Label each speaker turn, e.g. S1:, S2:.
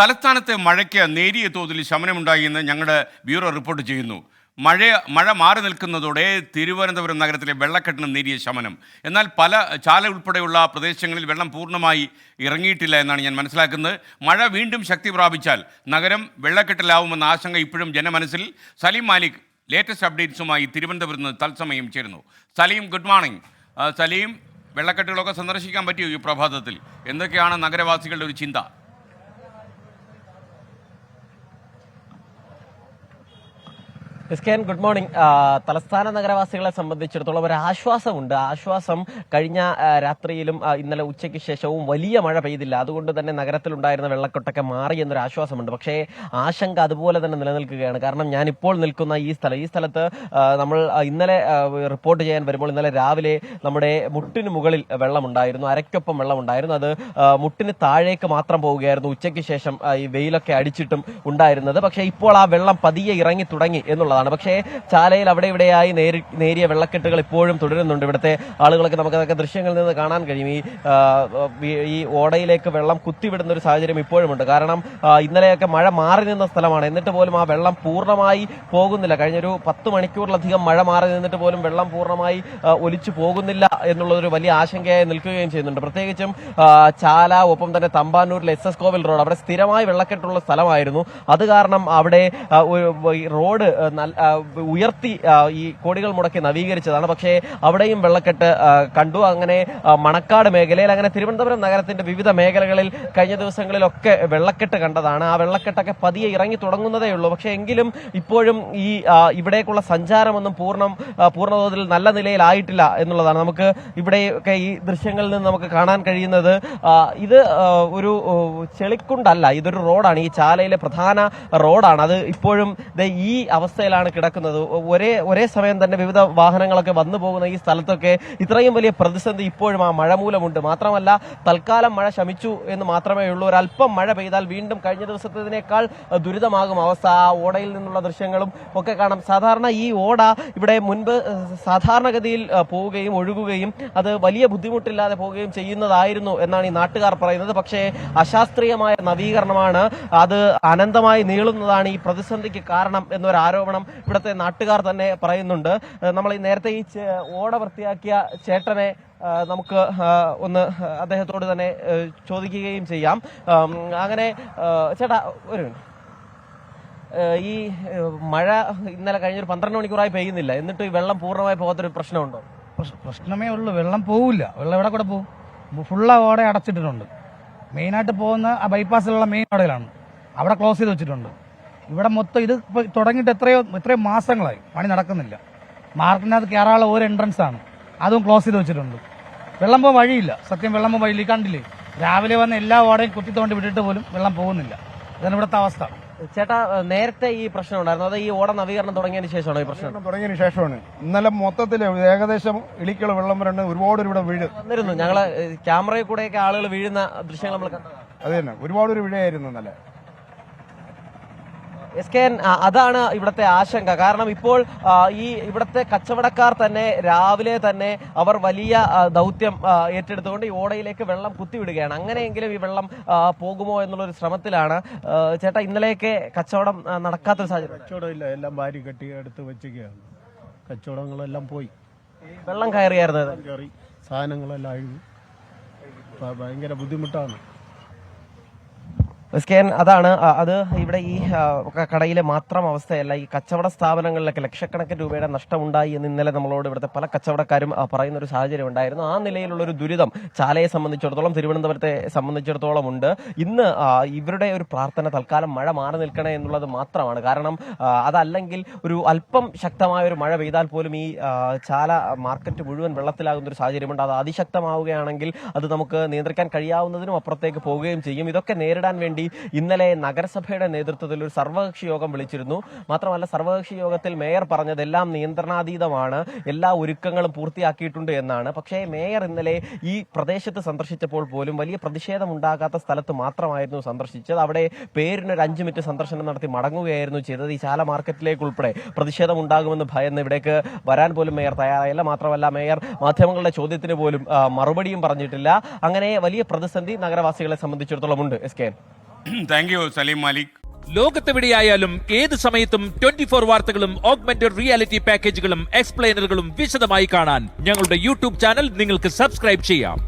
S1: തലസ്ഥാനത്തെ മഴയ്ക്ക് നേരിയ തോതിൽ ശമനമുണ്ടായി എന്ന് ഞങ്ങളുടെ ബ്യൂറോ റിപ്പോർട്ട് ചെയ്യുന്നു. മഴ മഴ മാറി നിൽക്കുന്നതോടെ തിരുവനന്തപുരം നഗരത്തിലെ വെള്ളക്കെട്ടിന് നേരിയ ശമനം. എന്നാൽ പല ചാല ഉൾപ്പെടെയുള്ള പ്രദേശങ്ങളിൽ വെള്ളം പൂർണമായി ഇറങ്ങിയിട്ടില്ല എന്നാണ് ഞാൻ മനസ്സിലാക്കുന്നത്. മഴ വീണ്ടും ശക്തി പ്രാപിച്ചാൽ നഗരം വെള്ളക്കെട്ടിലാവുമെന്ന ആശങ്ക ഇപ്പോഴും ജനമനസ്സിൽ. സലീം മാലിക് ലേറ്റസ്റ്റ് അപ്ഡേറ്റ്സുമായി തിരുവനന്തപുരത്ത് നിന്ന് തത്സമയം ചേരുന്നു. സലീം ഗുഡ് മോർണിംഗ് സലീം വെള്ളക്കെട്ടുകളൊക്കെ സന്ദർശിക്കാൻ പറ്റിയോ ഈ പ്രഭാതത്തിൽ? എന്തൊക്കെയാണ് നഗരവാസികളുടെ ഒരു ചിന്ത?
S2: S K N good morning. തലസ്ഥാന നഗരവാസികളെ സംബന്ധിച്ചിടത്തോളം ഒരു ആശ്വാസമുണ്ട്. ആശ്വാസം കഴിഞ്ഞ രാത്രിയിലും ഇന്നലെ ഉച്ചയ്ക്ക് ശേഷവും വലിയ മഴ പെയ്തില്ല. അതുകൊണ്ട് തന്നെ നഗരത്തിലുണ്ടായിരുന്ന വെള്ളക്കെട്ടൊക്കെ മാറി എന്നൊരു ആശ്വാസമുണ്ട്. പക്ഷേ ആശങ്ക അതുപോലെ തന്നെ നിലനിൽക്കുകയാണ്. കാരണം ഞാൻ ഇപ്പോൾ നിൽക്കുന്ന ഈ സ്ഥലം ഈ സ്ഥലത്ത് നമ്മൾ ഇന്നലെ റിപ്പോർട്ട് ചെയ്യാൻ വരുമ്പോൾ ഇന്നലെ രാവിലെ നമ്മുടെ മുട്ടിന് മുകളിൽ വെള്ളമുണ്ടായിരുന്നു. അരയ്ക്കൊപ്പം വെള്ളമുണ്ടായിരുന്നു. അത് മുട്ടിന് താഴേക്ക് മാത്രം പോവുകയായിരുന്നു ഉച്ചയ്ക്ക് ശേഷം ഈ വെയിലൊക്കെ അടിച്ചിട്ടും ഉണ്ടായിരുന്നത്. പക്ഷേ ഇപ്പോൾ ആ വെള്ളം പതിയെ ഇറങ്ങി തുടങ്ങി എന്നുള്ളതാണ് പക്ഷേ ചാലയിൽ അവിടെ ഇവിടെയായി നേരി നേരിയ വെള്ളക്കെട്ടുകൾ ഇപ്പോഴും തുടരുന്നുണ്ട്. ഇവിടുത്തെ ആളുകളൊക്കെ നമുക്ക് അതൊക്കെ ദൃശ്യങ്ങളിൽ നിന്ന് കാണാൻ കഴിയും. ഈ ഈ- ഓടയിലേക്ക് വെള്ളം കുത്തിവിടുന്ന ഒരു സാഹചര്യം ഇപ്പോഴുമുണ്ട്. കാരണം ഇന്നലെയൊക്കെ മഴ മാറി നിന്ന സ്ഥലമാണ്. എന്നിട്ട് പോലും ആ വെള്ളം പൂർണമായി പോകുന്നില്ല. കഴിഞ്ഞൊരു പത്ത് മണിക്കൂറിലധികം മഴ മാറി നിന്നിട്ട് പോലും വെള്ളം പൂർണമായി ഒലിച്ചു പോകുന്നില്ല എന്നുള്ളതൊരു വലിയ ആശങ്കയായി നിൽക്കുകയും ചെയ്യുന്നുണ്ട്. പ്രത്യേകിച്ചും ചാല ഒപ്പം തന്നെ തമ്പാനൂരിലെ എസ് എസ് കോവിൽ റോഡ്. അവിടെ സ്ഥിരമായി വെള്ളക്കെട്ടുള്ള സ്ഥലമായിരുന്നു. അത് കാരണം അവിടെ റോഡ് നല്ല- ഉയർത്തി ഈ കോടികൾ മുടക്കി നവീകരിച്ചതാണ്. പക്ഷേ അവിടെയും വെള്ളക്കെട്ട് കണ്ടു. അങ്ങനെ മണക്കാട് മേഖലയിൽ അങ്ങനെ തിരുവനന്തപുരം നഗരത്തിന്റെ വിവിധ മേഖലകളിൽ കഴിഞ്ഞ ദിവസങ്ങളിലൊക്കെ വെള്ളക്കെട്ട് കണ്ടതാണ്. ആ വെള്ളക്കെട്ടൊക്കെ പതിയെ ഇറങ്ങി തുടങ്ങുന്നതേ ഉള്ളൂ. പക്ഷേ എങ്കിലും ഇപ്പോഴും ഈ ഇവിടേക്കുള്ള സഞ്ചാരമൊന്നും പൂർണം പൂർണതോതിൽ നല്ല നിലയിലായിട്ടില്ല എന്നുള്ളതാണ്. നമുക്ക് ഇവിടെയൊക്കെ ഈ ദൃശ്യങ്ങളിൽ നിന്ന് നമുക്ക് കാണാൻ കഴിയുന്നത് ഇത് ഒരു ചെളിക്കുണ്ടല്ല. ഇതൊരു റോഡാണ്. ഈ ചാലയിലെ പ്രധാന റോഡാണ്. അത് ഇപ്പോഴും ഈ ഈ അവസ്ഥയിലാണ് കിടക്കുന്നത്. ഒരേ ഒരേ സമയം തന്നെ വിവിധ വാഹനങ്ങളൊക്കെ വന്നു പോകുന്ന ഈ സ്ഥലത്തൊക്കെ ഇത്രയും വലിയ പ്രതിസന്ധി ഇപ്പോഴും ആ മഴ മൂലമുണ്ട്. മാത്രമല്ല തൽക്കാലം മഴ ശമിച്ചു എന്ന് മാത്രമേ ഉള്ളൂ. ഒരല്പം മഴ പെയ്താൽ വീണ്ടും കഴിഞ്ഞ ദിവസത്തേതിനേക്കാൾ ദുരിതമാകും അവസ്ഥ. ആ ഓടയിൽ നിന്നുള്ള ദൃശ്യങ്ങളും ഒക്കെ കാണാം. സാധാരണ ഈ ഓട ഇവിടെ മുൻപ് സാധാരണഗതിയിൽ പോവുകയും ഒഴുകുകയും അത് വലിയ ബുദ്ധിമുട്ടില്ലാതെ പോവുകയും ചെയ്യുന്നതായിരുന്നു എന്നാണ് ഈ നാട്ടുകാർ പറയുന്നത്. പക്ഷേ അശാസ്ത്രീയമായ നവീകരണമാണ് അത് അനന്തമായി നീളുന്നതാണ് ഈ പ്രതിസന്ധിക്ക് കാരണം എന്നൊരു ആരോപണം ഇവിടുത്തെ നാട്ടുകാർ തന്നെ പറയുന്നുണ്ട്. നമ്മൾ ഈ നേരത്തെ ഈ ഓട വൃത്തിയാക്കിയ ചേട്ടനെ നമുക്ക് ഒന്ന് അദ്ദേഹത്തോട് തന്നെ ചോദിക്കുകയും ചെയ്യാം. അങ്ങനെ ചേട്ടാ ഒരു ഈ മഴ ഇന്നലെ കഴിഞ്ഞൊരു പന്ത്രണ്ട് മണിക്കൂറായി പെയ്യുന്നില്ല. എന്നിട്ട് ഈ വെള്ളം പൂർണമായി പോകാത്തൊരു പ്രശ്നമുണ്ടോ?
S3: പ്രശ്നമേ ഉള്ളൂ. വെള്ളം പോവില്ല. വെള്ളം എവിടെ കൂടെ പോകും ഫുള്ള് ഓടെ അടച്ചിട്ടിട്ടുണ്ട്. മെയിനായിട്ട് പോകുന്ന ആ ബൈപ്പാസിലുള്ള മെയിൻ ഓടയിലാണ്. അവിടെ ക്ലോസ് ചെയ്ത് വെച്ചിട്ടുണ്ട്. ഇവിടെ മൊത്തം ഇത് തുടങ്ങിയിട്ട് എത്രയോ എത്രയോ മാസങ്ങളായി. പണി നടക്കുന്നില്ല. മാർക്കിനകത്ത് കയറാനുള്ള ഒരു എൻട്രൻസ് ആണ്. അതും ക്ലോസ് ചെയ്ത് വെച്ചിട്ടുണ്ട്. വെള്ളം പോകാൻ വഴിയില്ല. സത്യം വെള്ളം പോകാൻ വഴിയില്ല. കണ്ടില്ലേ? രാവിലെ വന്ന് എല്ലാ ഓടയും കുത്തി തോണ്ടി വിട്ടിട്ട് പോലും വെള്ളം പോകുന്നില്ല. ഇതാണ് ഇവിടുത്തെ അവസ്ഥ.
S2: ചേട്ടാ നേരത്തെ ഈ പ്രശ്നം ഉണ്ടായിരുന്നു. അത് ഈ ഓട നവീകരണം തുടങ്ങിയതിന് ശേഷമാണോ ഈ പ്രശ്നം?
S4: തുടങ്ങിയതിന് ശേഷമാണ്. ഇന്നലെ മൊത്തത്തിൽ ഏകദേശം ഇളിക്കൾ വെള്ളം വരണ്ട് ഒരുപാട് ഇവിടെ വീഴ്.
S2: വന്നിരുന്നു. ഞങ്ങൾ ക്യാമറയിൽ കൂടെയൊക്കെ ആളുകൾ വീഴുന്ന ദൃശ്യങ്ങൾ നമ്മൾ കണ്ടതാണ്.
S4: അത് തന്നെ. ഒരുപാട് ഒരു വിഴയായിരുന്നു ഇന്നലെ.
S2: എസ് കെ എൻ അതാണ് ഇവിടുത്തെ ആശങ്ക. കാരണം ഇപ്പോൾ ഈ ഇവിടുത്തെ കച്ചവടക്കാർ തന്നെ രാവിലെ തന്നെ അവർ വലിയ ദൗത്യം ഏറ്റെടുത്തുകൊണ്ട് ഈ ഓടയിലേക്ക് വെള്ളം കുത്തിവിടുകയാണ്. അങ്ങനെയെങ്കിലും ഈ വെള്ളം പോകുമോ എന്നുള്ളൊരു ശ്രമത്തിലാണ്. ചേട്ടാ ഇന്നലെയൊക്കെ കച്ചവടം നടക്കാത്തൊരു സാഹചര്യം.
S5: കച്ചവടം ഇല്ല എല്ലാം ഭാര്യ കെട്ടി എടുത്ത് വെച്ചിരിക്കുകയാണ്. കച്ചവടങ്ങളെല്ലാം പോയി.
S2: വെള്ളം
S5: കയറിയായിരുന്നു കയറി സാധനങ്ങളെല്ലാം അഴുകി ഭയങ്കര ബുദ്ധിമുട്ടാണ്.
S2: എസ് അതാണ് അത് ഇവിടെ ഈ കടയിലെ മാത്രം അവസ്ഥയല്ല. ഈ കച്ചവട സ്ഥാപനങ്ങളിലൊക്കെ ലക്ഷക്കണക്കിന് രൂപയുടെ നഷ്ടമുണ്ടായി എന്ന് ഇന്നലെ നമ്മളോട് ഇവിടുത്തെ പല കച്ചവടക്കാരും പറയുന്ന ഒരു സാഹചര്യം ഉണ്ടായിരുന്നു. ആ നിലയിലുള്ള ഒരു ദുരിതം ചാലയെ സംബന്ധിച്ചിടത്തോളം തിരുവനന്തപുരത്തെ സംബന്ധിച്ചിടത്തോളം ഉണ്ട്. ഇന്ന് ഇവരുടെ ഒരു പ്രാർത്ഥന തൽക്കാലം മഴ മാറി നിൽക്കണേ എന്നുള്ളത് മാത്രമാണ്. കാരണം അതല്ലെങ്കിൽ ഒരു അല്പം ശക്തമായ ഒരു മഴ പെയ്താൽ പോലും ഈ ചാല മാർക്കറ്റ് മുഴുവൻ വെള്ളത്തിലാകുന്ന ഒരു സാഹചര്യമുണ്ട് അത് അതിശക്തമാവുകയാണെങ്കിൽ അത് നമുക്ക് നിയന്ത്രിക്കാൻ കഴിയാവുന്നതിനും അപ്പുറത്തേക്ക് പോവുകയും ചെയ്യും. ഇതൊക്കെ നേരിടാൻ വേണ്ടി ഇന്നലെ നഗരസഭയുടെ നേതൃത്വത്തിൽ ഒരു സർവകക്ഷി യോഗം വിളിച്ചിരുന്നു. മാത്രമല്ല സർവകക്ഷി യോഗത്തിൽ മേയർ പറഞ്ഞതെല്ലാം നിയന്ത്രണാതീതമാണ്. എല്ലാ ഒരുക്കങ്ങളും പൂർത്തിയാക്കിയിട്ടുണ്ട് എന്നാണ്. പക്ഷേ മേയർ ഇന്നലെ ഈ പ്രദേശത്ത് സന്ദർശിച്ചപ്പോൾ പോലും വലിയ പ്രതിഷേധമുണ്ടാകാത്ത സ്ഥലത്ത് മാത്രമായിരുന്നു സന്ദർശിച്ചത്. അവിടെ പേരിന് ഒരു അഞ്ച് മിനിറ്റ് സന്ദർശനം നടത്തി മടങ്ങുകയായിരുന്നു ചെയ്തത്. ഈ ചാല മാർക്കറ്റിലേക്ക് ഉൾപ്പെടെ പ്രതിഷേധം ഉണ്ടാകുമെന്ന് ഭയന്ന് ഇവിടേക്ക് വരാൻ പോലും മേയർ തയ്യാറായില്ല. മാത്രമല്ല മേയർ മാധ്യമങ്ങളുടെ ചോദ്യത്തിന് പോലും മറുപടിയും പറഞ്ഞിട്ടില്ല. അങ്ങനെ വലിയ പ്രതിസന്ധി നഗരവാസികളെ സംബന്ധിച്ചിടത്തോളം ഉണ്ട്. S K
S1: thank you Salim Malik
S6: ലോകത്തെവിടെയായാലും ഏത് സമയത്തും ട്വന്റി ഫോർ വാർത്തകളും ഓഗ്മെന്റഡ് റിയാലിറ്റി പാക്കേജുകളും എക്സ്പ്ലെയിനറുകളും വിശദമായി കാണാൻ ഞങ്ങളുടെ യൂട്യൂബ് ചാനൽ നിങ്ങൾക്ക് സബ്സ്ക്രൈബ് ചെയ്യാം.